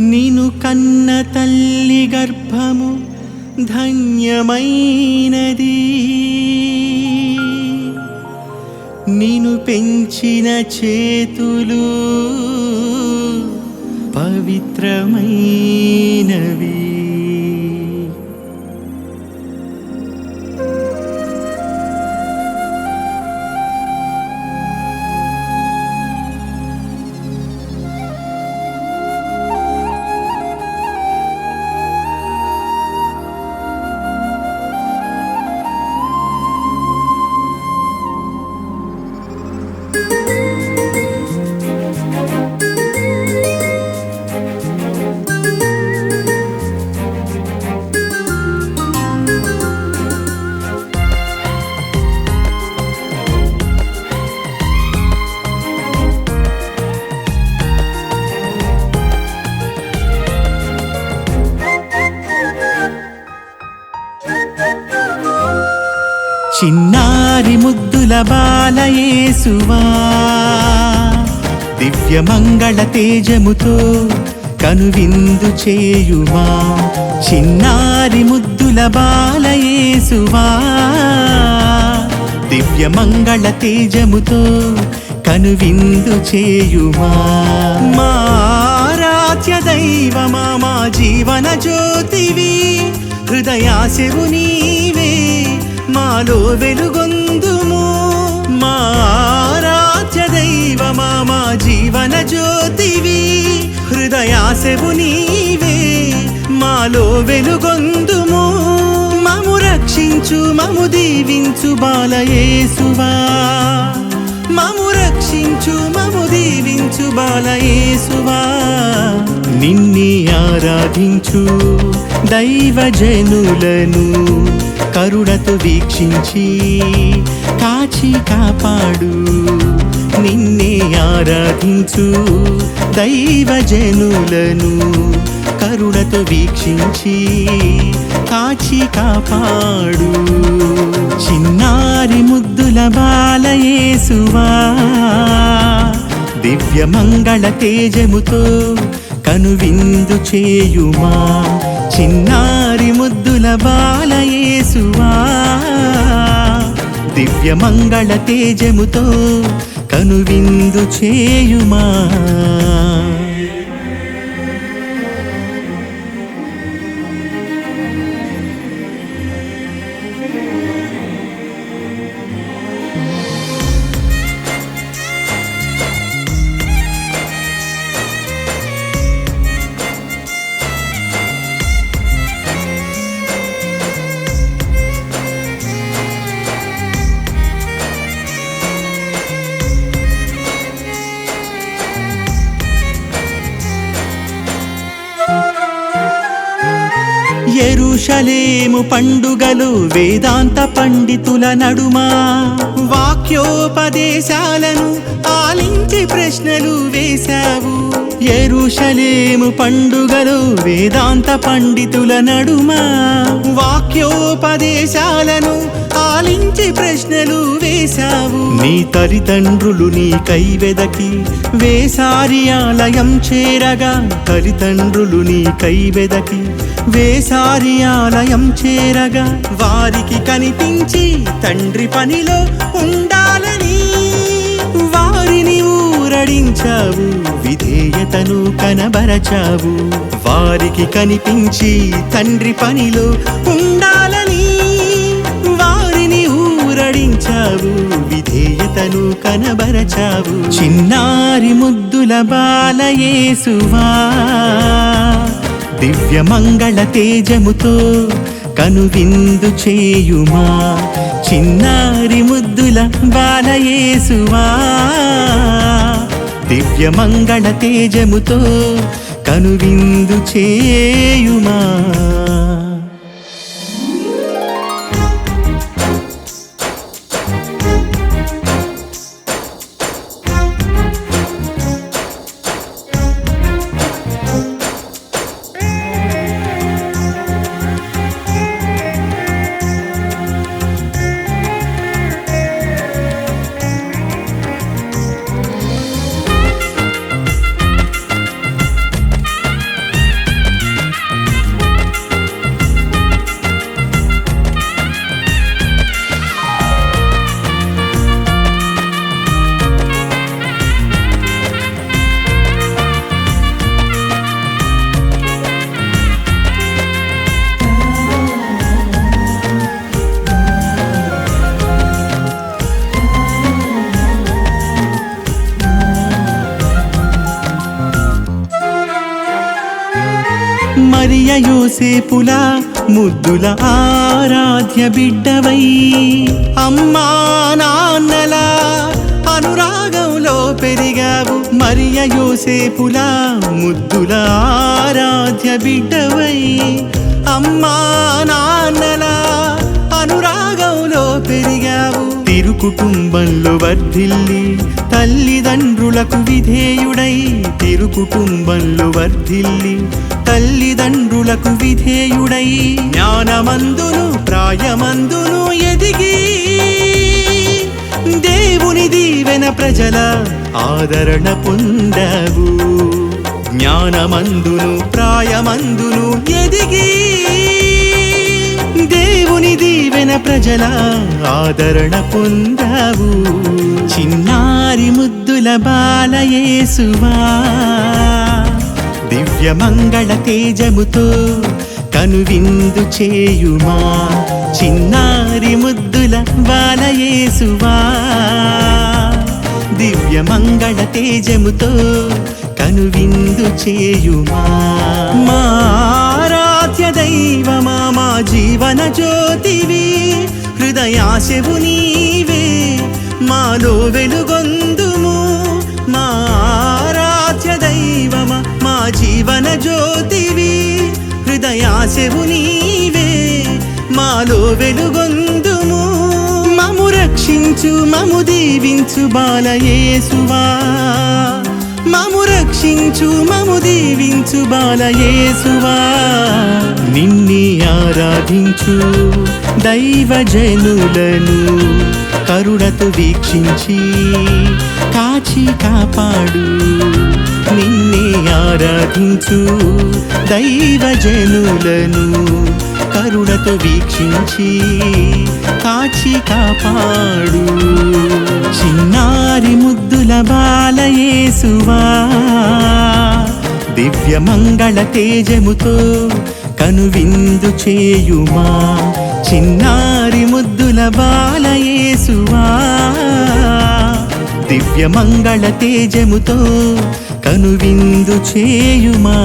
నిను కన్న తల్లి గర్భము ధన్యమైనది నిను పెంచిన చేతులు పవిత్రమైనవి చిన్నారి ముద్దుల బాలయేసువా దివ్య మంగళ తేజముతో కనువిందు చేయుమా. చిన్నారి ముద్దుల బాలయేసువా దివ్య మంగళ తేజముతో కనువిందు చేయుమా. మారాధ్య దైవమా మా జీవన జ్యోతివి హృదయాశవు నీవే. మాలో వెలుగొందుము. మారాధ్య దైవమా మా జీవన జ్యోతివి. హృదయాసెవు నీవే మాలో వెలుగొందుము. మము రక్షించు మము దీవించు బాలయేసువా మము రక్షించు మము దీవించు బాలయేసువా నిన్ని ఆరాధించు దైవజనులను కరుణతో వీక్షించి కాచి కాపాడు నిన్నే ఆరాధించు దైవజనులను. కరుణతో వీక్షించి కాచి కాపాడు చిన్నారి ముద్దుల బాలయేసువా దివ్య మంగళ తేజముతో కనువిందు చేయుమా వారి ముద్దుల బాలయేసువా. దివ్య మంగళ తేజముతో కనువిందు చేయుమా. ఎరుషలేము పండుగలు వేదాంత పండితుల నడుమా. వాక్యోపదేశాలను ఆలించి ప్రశ్నలు వేశావు. ఎరుషలేము పండుగలు వేదాంత పండితుల నడుమా. వాక్యోపదేశాలను ఆలించి ప్రశ్నలు వేశావు. నీ తల్లిదండ్రులు నీ కైవెదకి వేసారి ఆలయం చేరగా. తల్లిదండ్రులు నీ కైవెదకి వేసారి ఆలయం చేరగా. వారికి కనిపించి తండ్రి పనిలో ఉండాలని వారిని ఊరడించావు. విధేయతను కనబరచావు. వారికి కనిపించి తండ్రి పనిలో ఉండాలి ఊరడించావు విధేయతను కనబరచావు. చిన్నారి ముద్దుల బాలయేసువా. దివ్య మంగళ తేజముతో కనువిందు చేయుమా. చిన్నారి ముద్దుల బాలయేసువా. దివ్య మంగళ తేజముతో కనువిందు చేయుమా. యోసేపుల ముద్దుల ఆరాధ్య బిడ్డవై. అమ్మా నాన్నల అనురాగంలో పెరిగావు మరియ యోసేపుల ముద్దుల ఆరాధ్య బిడ్డవై. అమ్మా నాన్నల అనురాగ పెరిగావు కుటుంబంలో వర్ధిల్లి తల్లిదండ్రులకు విధేయుడై తిరు కుటుంబంలో వర్ధిల్లి తల్లిదండ్రులకు విధేయుడై జ్ఞానమందును ప్రాయమందును ఎదిగి దేవుని దీవెన ప్రజల ఆదరణ పొందవు. జ్ఞానమందును ప్రాయమందును ఎదిగి దేవుని దీవెన ప్రజల ఆదరణ పొందావు. చిన్నారి ముద్దుల బాలయేసువా దివ్య మంగళ తేజముతో కనువిందు చేయుమా. చిన్నారి ముద్దుల బాలయేసువా దివ్య మంగళ తేజముతో కనువిందు చేయుమా. మారా హృదయాశవు నీవే మాలో వెలుగొందుము. మా ఆరాధ్య దైవమ మా జీవన జ్యోతివి. హృదయాశవు నీవే మాలో వెలుగొందుము. మము రక్షించు మము దీవించు బాలయేసువా. మము రక్షించు మము దీవించు బాలయేసువా. నిన్ని ఆరాధించు దైవజనులను కరుణతో వీక్షించి కాచి కాపాడు నిన్నే ఆరాధించు. దైవజనులను కరుణతో వీక్షించి కాచి కాపాడు. చిన్నారి ముద్దుల బాలయేసువా దివ్య మంగళ తేజముతో కనువిందు చేయుమా. చిన్నారి ముద్దుల బాలయేసువా దివ్య మంగళ తేజముతో కనువిందు చేయుమా.